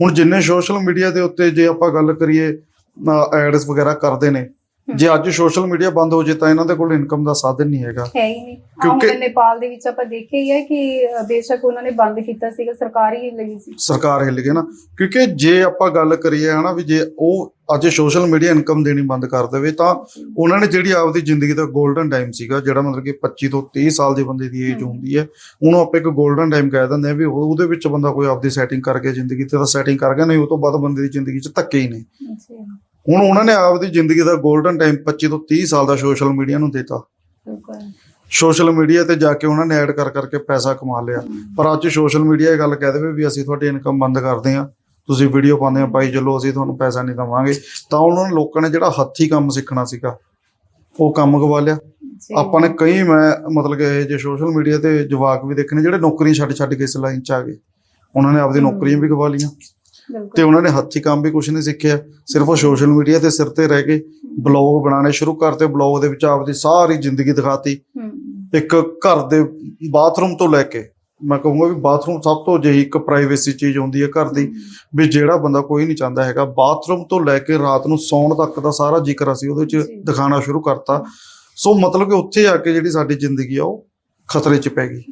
ਹੁਣ ਜਿੰਨੇ social media ਦੇ ਉੱਤੇ ਜੇ ਆਪਾਂ ਗੱਲ ਕਰੀਏ ਐਡਸ ਵਗੈਰਾ ਕਰਦੇ ਨੇ ਜੇ ਅੱਜ ਸੋਸ਼ਲ ਮੀਡੀਆ ਬੰਦ ਹੋ ਜੇ ਤਾਂ ਇਹਨਾਂ ਦੇ ਕੋਲ ਇਨਕਮ ਦਾ ਸਾਧਨ ਨਹੀਂ ਹੈਗਾ। ਹੈ ਹੀ ਨਹੀਂ। ਕਿਉਂਕਿ- ਨੇਪਾਲ ਦੇ ਵਿੱਚ ਆਪਾਂ ਦੇਖਿਆ ਹੀ ਹੈ ਕਿ ਬੇਸ਼ੱਕ ਉਹਨਾਂ ਨੇ ਬੰਦ ਕੀਤਾ ਸੀਗਾ ਸਰਕਾਰ ਹੀ ਲਈ ਸੀ। ਸਰਕਾਰ ਹਿੱਲ ਗਈ ਨਾ। ਕਿਉਂਕਿ ਜੇ ਆਪਾਂ ਗੱਲ ਕਰੀਏ ਹਨਾ ਵੀ ਜੇ ਉਹ ਅੱਜ ਸੋਸ਼ਲ ਮੀਡੀਆ ਇਨਕਮ ਦੇਣੀ ਬੰਦ ਕਰ ਦੇਵੇ ਤਾਂ ਉਹਨਾਂ ਨੇ ਜਿਹੜੀ ਆਪਦੀ ਜ਼ਿੰਦਗੀ ਦਾ ਗੋਲਡਨ ਟਾਈਮ ਸੀਗਾ ਜਿਹੜਾ ਮਤਲਬ ਕਿ 25 ਤੋਂ 30 ਸਾਲ ਦੇ ਬੰਦੇ ਦੀ ਏਜ ਹੁੰਦੀ ਹੈ ਉਹਨੂੰ ਆਪਾਂ ਇੱਕ ਗੋਲਡਨ ਟਾਈਮ ਕਹਿ ਦਿੰਦੇ ਆ ਵੀ ਉਹਦੇ ਵਿੱਚ ਬੰਦਾ ਕੋਈ ਆਪਦੀ ਸੈਟਿੰਗ ਕਰਕੇ ਜ਼ਿੰਦਗੀ ਤੇ ਤਾਂ ਸੈਟਿੰਗ ਕਰ ਗਿਆ ਨਹੀਂ ਉਹ ਤੋਂ ਬਾਅਦ ਬੰਦੇ ਦੀ ਜ਼ਿੰਦਗੀ 'ਚ ਧੱਕੇ ਹੀ ਨੇ। ਹੁਣ ਉਹਨਾਂ ਨੇ ਆਪਦੀ ਜ਼ਿੰਦਗੀ ਦਾ ਗੋਲਡਨ ਟਾਈਮ 25 ਤੋਂ 30 ਸਾਲ ਦਾ ਸੋਸ਼ਲ ਮੀਡੀਆ ਨੂੰ ਦਿੱਤਾ। ਸੋਸ਼ਲ ਮੀਡੀਆ ਤੇ ਜਾ ਕੇ ਉਹਨਾਂ ਨੇ ਐਡ ਕਰ ਕਰਕੇ ਪੈਸਾ ਕਮਾ ਲਿਆ। ਪਰ ਅੱਜ ਸੋਸ਼ਲ ਮੀਡੀਆ ਇਹ ਗੱਲ ਕਹਿ ਦੇਵੇ ਵੀ ਅਸੀਂ ਤੁਹਾਡੀ ਇਨਕਮ ਬੰਦ ਕਰਦੇ ਆਂ ਤੁਸੀਂ ਵੀਡੀਓ ਪਾਉਂਦੇ ਆ ਪਾਈ ਚਲੋ ਅਸੀਂ ਤੁਹਾਨੂੰ ਪੈਸਾ ਨਹੀਂ ਦਵਾਂਗੇ। ਤਾਂ ਉਹਨਾਂ ਨੇ ਲੋਕਾਂ ਨੇ ਜਿਹੜਾ ਹੱਥੀ ਕੰਮ ਸਿੱਖਣਾ ਸੀਗਾ ਉਹ ਕੰਮ ਗਵਾ ਲਿਆ। ਆਪਾਂ ਨੇ ਕਈ ਮੈਂ ਮਤਲਬ ਕਿ ਇਹ ਜੇ ਸੋਸ਼ਲ ਮੀਡੀਆ ਤੇ ਜਵਾਕ ਵੀ ਦੇਖਣੇ ਜਿਹੜੇ ਨੌਕਰੀਆਂ ਛੱਡ ਛੱਡ ਕੇ ਇਸ ਲਾਈਨ 'ਚ ਆ ਗਏ ਉਹਨਾਂ ਨੇ ਆਪਦੀ। ਨੌਕਰੀਆਂ ਵੀ ਗਵਾ ਲਈਆਂ। ਤੇ ਉਹਨਾਂ ਨੇ ਹੱਥੀ ਕੰਮ ਵੀ ਕੁਝ ਨਹੀਂ ਸਿੱਖਿਆ ਸਿਰਫ ਉਹ ਸੋਸ਼ਲ ਮੀਡੀਆ ਤੇ ਸਿਰ ਤੇ ਰਹਿ ਗਏ ਬਲੌਗ ਬਣਾਉਣੇ ਸ਼ੁਰੂ ਕਰਤੇ ਬਲੌਗ ਦੇ ਵਿੱਚ ਆਪਦੀ ਸਾਰੀ ਜ਼ਿੰਦਗੀ ਦਿਖਾਤੀ। ਇੱਕ ਘਰ ਦੇ ਬਾਥਰੂਮ ਤੋਂ ਲੈ ਕੇ ਮੈਂ ਕਹੂੰਗਾ ਵੀ ਬਾਥਰੂਮ ਸਭ ਤੋਂ ਜਿਹੀ ਇੱਕ ਪ੍ਰਾਈਵੇਸੀ ਚੀਜ਼ ਹੁੰਦੀ ਹੈ ਘਰ ਦੀ ਵੀ ਜਿਹੜਾ ਬੰਦਾ ਕੋਈ ਨਹੀਂ ਚਾਹੁੰਦਾ ਹੈਗਾ। ਬਾਥਰੂਮ ਤੋਂ ਲੈ ਕੇ ਰਾਤ ਨੂੰ ਸੌਣ ਤੱਕ ਦਾ ਸਾਰਾ ਜ਼ਿਕਰ ਅਸੀਂ ਉਹਦੇ ਚ ਜੀ। ਦਿਖਾਉਣਾ ਸ਼ੁਰੂ ਕਰਤਾ। ਸੋ ਮਤਲਬ ਕਿ ਉੱਥੇ ਆ ਕੇ ਜਿਹੜੀ ਸਾਡੀ ਜ਼ਿੰਦਗੀ ਆ ਉਹ ਖਤਰੇ 'ਚ ਪੈ ਗਈ।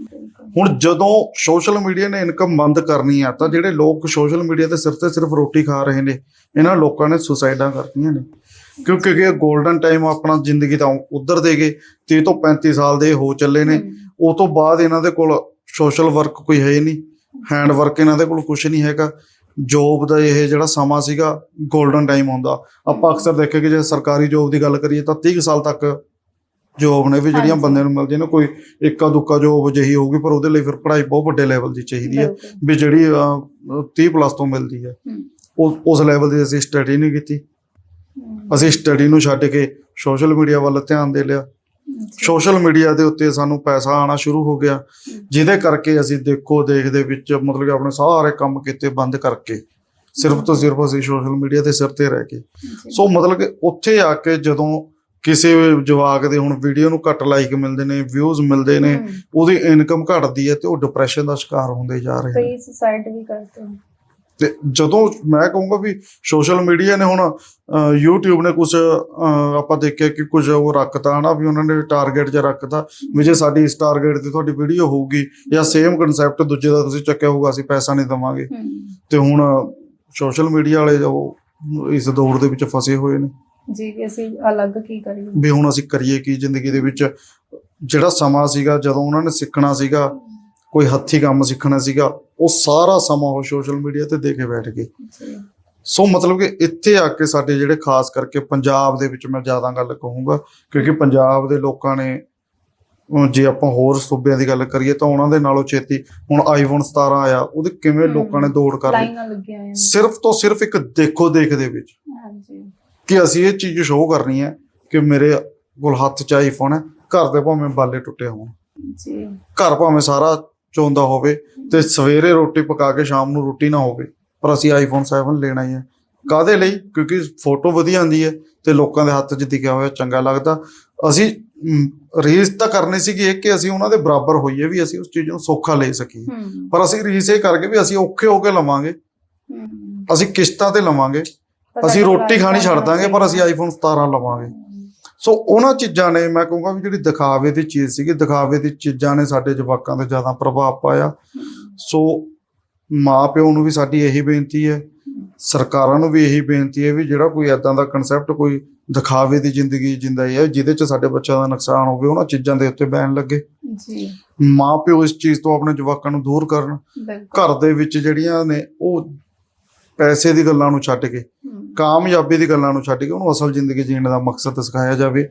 ਹੁਣ ਜਦੋਂ ਸੋਸ਼ਲ ਮੀਡੀਆ ਨੇ ਇਨਕਮ ਬੰਦ ਕਰਨੀ ਆ ਤਾਂ ਜਿਹੜੇ ਲੋਕ ਸੋਸ਼ਲ ਮੀਡੀਆ ਤੇ ਸਿਰਫ ਤੇ ਸਿਰਫ ਰੋਟੀ ਖਾ ਰਹੇ ਨੇ ਇਹਨਾਂ ਲੋਕਾਂ ਨੇ ਸੁਸਾਈਡਾਂ ਕਰਤੀਆਂ ਨੇ। ਕਿਉਂਕਿ ਇਹ 골ਡਨ ਟਾਈਮ ਆਪਣਾ ਜ਼ਿੰਦਗੀ ਦਾ ਉਧਰ ਦੇ ਗਏ 30 ਤੋਂ 35 ਸਾਲ ਦੇ ਹੋ ਚੱਲੇ ਨੇ। ਉਹ ਤੋਂ ਬਾਅਦ ਇਹਨਾਂ ਦੇ ਕੋਲ ਸੋਸ਼ਲ ਵਰਕ ਕੋਈ ਹੈ ਨਹੀਂ ਹੈਂਡ ਵਰਕ ਇਹਨਾਂ ਦੇ ਕੋਲ ਕੁਝ ਨਹੀਂ ਹੈਗਾ ਜੋਬ ਦਾ ਇਹ ਜਿਹੜਾ ਸਮਾਂ ਸੀਗਾ 골ਡਨ ਟਾਈਮ ਹੁੰਦਾ ਆਪਾਂ ਅਕਸਰ ਦੇਖੇ ਕਿ ਜੇ ਸਰਕਾਰੀ ਜੋਬ ਦੀ ਗੱਲ ਕਰੀਏ ਤਾਂ 30 ਕੁ ਸਾਲ ਤੱਕ ਜੋਬ ਨੇ ਵੀ ਜਿਹੜੀਆਂ। ਬੰਦੇ ਨੂੰ ਮਿਲਦੀਆਂ ਨੇ ਕੋਈ ਇੱਕਾ ਦੁੱਕਾ ਜੋਬ ਜਿਹੀ ਹੋਊਗੀ ਪਰ ਉਹਦੇ ਲਈ ਫਿਰ ਪੜ੍ਹਾਈ ਬਹੁਤ ਵੱਡੇ ਲੈਵਲ ਦੀ ਚਾਹੀਦੀ ਹੈ। ਵੀ ਜਿਹੜੀ ਅਹ, 30 ਪਲੱਸ ਤੋਂ ਮਿਲਦੀ ਹੈ ਉਸ ਲੈਵਲ ਦੀ ਅਸੀਂ ਸਟੱਡੀ ਨਹੀਂ ਕੀਤੀ ਅਸੀਂ ਸਟੱਡੀ ਨੂੰ ਛੱਡ ਕੇ ਸੋਸ਼ਲ ਮੀਡੀਆ ਵੱਲ ਧਿਆਨ ਦੇ ਲਿਆ। ਸੋਸ਼ਲ ਮੀਡੀਆ ਦੇ ਉੱਤੇ ਸਾਨੂੰ ਪੈਸਾ ਆਣਾ ਸ਼ੁਰੂ ਹੋ ਗਿਆ। ਜਿਹਦੇ ਕਰਕੇ ਅਸੀਂ ਦੇਖੋ ਦੇਖ ਦੇ ਵਿੱਚ ਮਤਲਬ ਕਿ ਆਪਣੇ ਸਾਰੇ ਕੰਮ ਕੀਤੇ ਬੰਦ ਕਰਕੇ ਸਿਰਫ ਤੋਂ ਸਿਰਫ ਅਸੀਂ ਸੋਸ਼ਲ ਮੀਡੀਆ ਦੇ ਸਿਰ ਤੇ ਰਹਿ ਜੀ। ਸੋ ਮਤਲਬ ਕਿ ਉੱਥੇ ਆ ਕੇ ਜਦੋਂ ਕਿਸੇ ਜਵਾਕ ਦੇ ਹੁਣ ਵੀਡੀਓ ਨੂੰ ਘੱਟ ਲਾਈਕ ਮਿਲਦੇ ਨੇ ਵਿਊਜ਼ ਮਿਲਦੇ ਨੇ ਉਹਦੀ ਇਨਕਮ ਘਟਦੀ ਹੈ ਤੇ ਉਹ ਡਿਪਰੈਸ਼ਨ ਦਾ ਸ਼ਿਕਾਰ ਹੁੰਦੇ ਜਾ ਰਹੇ ਨੇ। ਕਈ ਸੁਸਾਇਡ ਵੀ ਕਰਤੇ हैं ਤੇ ਜਦੋਂ ਮੈਂ ਕਹੂੰਗਾ ਵੀ ਸੋਸ਼ਲ ਮੀਡੀਆ ਨੇ ਹੁਣ YouTube ਨੇ ਕੁਝ ਆਪਾਂ ਦੇਖਿਆ ਕਿ ਕੁਝ ਉਹ ਰੱਖਤਾ ਹਨਾ ਵੀ ਉਹਨਾਂ ਨੇ ਟਾਰਗੇਟ ਜਿਹਾ ਰੱਖਤਾ ਵੀ ਜੇ ਸਾਡੀ ਇਸ ਟਾਰਗੇਟ ਤੇ ਤੁਹਾਡੀ ਵੀਡੀਓ ਹੋਊਗੀ ਜਾਂ ਸੇਮ ਕਨਸੈਪਟ ਦੂਜੇ ਦਾ ਤੁਸੀਂ ਚੱਕਿਆ ਹੋਊਗਾ ਅਸੀਂ ਪੈਸਾ ਨਹੀਂ ਦਵਾਂਗੇ। ਤੇ ਹੁਣ ਸੋਸ਼ਲ ਮੀਡੀਆ ਵਾਲੇ ਜੋ ਇਸ ਦੌਰ ਦੇ ਵਿੱਚ ਫਸੇ ਹੋਏ ਨੇ। ਜੀ ਵੀ ਅਸੀਂ ਅਲੱਗ ਕੀ ਕਰੀਏ? ਵੀ ਹੁਣ ਅਸੀਂ ਕਰੀਏ ਕੀ ਜ਼ਿੰਦਗੀ ਦੇ ਵਿੱਚ? ਜਿਹੜਾ ਸਮਾਂ ਸੀਗਾ ਜਦੋਂ ਉਹਨਾਂ ਨੇ ਸਿੱਖਣਾ ਸੀਗਾ ਕੋਈ ਹੱਥੀ ਕੰਮ ਸਿੱਖਣਾ ਸੀਗਾ ਉਹ ਸਾਰਾ ਸਮਾਂ ਉਹ ਸੋਸ਼ਲ ਮੀਡੀਆ ਤੇ ਦੇ ਕੇ ਬੈਠ ਗਏ। ਸੋ ਮਤਲਬ ਕਿ ਇੱਥੇ ਆ ਕੇ ਸਾਡੇ ਜਿਹੜੇ ਖਾਸ ਕਰਕੇ ਪੰਜਾਬ ਦੇ ਵਿੱਚ ਮੈਂ ਜ਼ਿਆਦਾ ਗੱਲ ਕਹੂੰਗਾ ਕਿਉਂਕਿ ਪੰਜਾਬ ਦੇ ਲੋਕਾਂ ਨੇ ਜੇ ਆਪਾਂ ਹੋਰ ਸੂਬਿਆਂ ਦੀ ਗੱਲ ਕਰੀਏ ਤਾਂ ਉਹਨਾਂ ਦੇ ਨਾਲੋਂ ਛੇਤੀ ਹੁਣ ਆਈਫੋਨ 17 ਆਇਆ ਉਹਦੇ ਕਿਵੇਂ ਲੋਕਾਂ ਨੇ ਦੌੜ ਕਰ ਲਈ? ਸਿਰਫ ਤੋਂ ਸਿਰਫ ਇੱਕ ਦੇਖੋ ਦੇਖ ਦੇ ਵਿੱਚ। ਹਾਂਜੀ। ਕਿ ਅਸੀਂ ਇਹ ਚੀਜ਼ ਸ਼ੋਅ ਕਰਨੀ ਹੈ ਕਿ ਮੇਰੇ ਕੋਲ ਹੱਥ 'ਚ ਆਈਫੋਨ ਹੈ ਘਰ ਦੇ ਭਾਵੇਂ ਬਾਲੇ ਟੁੱਟੇ ਹੋਣ। ਜੀ। ਘਰ ਭਾਵੇਂ ਸਾਰਾ ਚੋਂਦਾ ਹੋਵੇ ਤੇ ਸਵੇਰੇ ਰੋਟੀ ਪਕਾ ਕੇ ਸ਼ਾਮ ਨੂੰ ਰੋਟੀ ਨਾ ਹੋਵੇ। ਪਰ ਅਸੀਂ ਆਈਫੋਨ 7 ਲੈਣਾ ਹੀ ਹੈ। ਕਾਦੇ ਲਈ? ਕਿਉਂਕਿ ਫੋਟੋ ਵਧੀਆ ਆਉਂਦੀ ਹੈ ਤੇ ਲੋਕਾਂ ਦੇ ਹੱਥ 'ਚ ਦਿਖਿਆ ਹੋਇਆ ਚੰਗਾ ਲੱਗਦਾ। ਅਸੀਂ ਰੀਸ ਤਾਂ ਕਰਨੀ ਸੀਗੀ ਇਹ ਕਿ ਅਸੀਂ ਉਹਨਾਂ ਦੇ ਬਰਾਬਰ ਹੋਈਏ ਵੀ ਅਸੀਂ ਉਸ ਚੀਜ਼ ਨੂੰ ਸੌਖਾ ਲੈ ਸਕੀਏ। ਪਰ ਅਸੀਂ ਰੀਸ ਇਹ ਕਰਕੇ ਵੀ ਅਸੀਂ ਔਖੇ ਹੋ ਕੇ ਲਵਾਂਗੇ। ਅਸੀਂ ਕਿਸ਼ਤਾਂ ਤੇ ਲਵਾਂਗੇ। ਅਸੀਂ ਰੋਟੀ ਖਾਣੀ ਛੱਡ ਦਾਂਗੇ ਪਰ ਅਸੀਂ ਆਈਫੋਨ 17 ਲਵਾਂਗੇ। ਸੋ ਉਹਨਾਂ ਚੀਜ਼ਾਂ ਨੇ ਮੈਂ ਕਹੂੰਗਾ ਵੀ ਜਿਹੜੀ ਦਿਖਾਵੇ ਦੀ ਚੀਜ਼ ਸੀਗੀ ਦਿਖਾਵੇ ਦੀ ਚੀਜ਼ਾਂ ਨੇ ਸਾਡੇ ਜਵਾਕਾਂ ਤੇ ਜ਼ਿਆਦਾ ਪ੍ਰਭਾਵ ਪਾਇਆ। ਸੋ ਮਾਂ ਪਿਓ ਨੂੰ ਵੀ ਸਾਡੀ ਇਹੀ ਬੇਨਤੀ ਹੈ ਸਰਕਾਰਾਂ ਨੂੰ ਵੀ ਇਹੀ ਬੇਨਤੀ ਹੈ ਵੀ ਜਿਹੜਾ ਕੋਈ ਐਦਾਂ ਦਾ ਕਨਸੈਪਟ ਕੋਈ ਦਿਖਾਵੇ ਦੀ ਜ਼ਿੰਦਗੀ ਜਿੰਦਾ ਹੈ ਜਿਹਦੇ 'ਚ ਸਾਡੇ ਬੱਚਿਆਂ ਦਾ ਨੁਕਸਾਨ ਹੋਵੇ ਉਹਨਾਂ ਚੀਜ਼ਾਂ ਦੇ ਉੱਤੇ ਬੈਨ ਲੱਗੇ। ਜੀ। ਮਾਂ ਪਿਓ ਇਸ ਚੀਜ਼ ਤੋਂ ਆਪਣੇ ਜਵਾਕਾਂ ਨੂੰ ਦੂਰ ਕਰਨ। ਘਰ ਦੇ ਵਿੱਚ ਜਿਹੜੀਆਂ ਨੇ ਉਹ ਪੈਸੇ ਦੀ ਗੱਲਾਂ ਨੂੰ ਛੱਡ ਕੇ ਕਾਮਯਾਬੀ ਦੀ ਗੱਲਾਂ ਨੂੰ ਛੱਡ ਕੇ ਉਹਨੂੰ ਅਸਲ ਜ਼ਿੰਦਗੀ ਜੀਣ ਦਾ ਮਕਸਦ ਸਿਖਾਇਆ ਜਾਵੇ।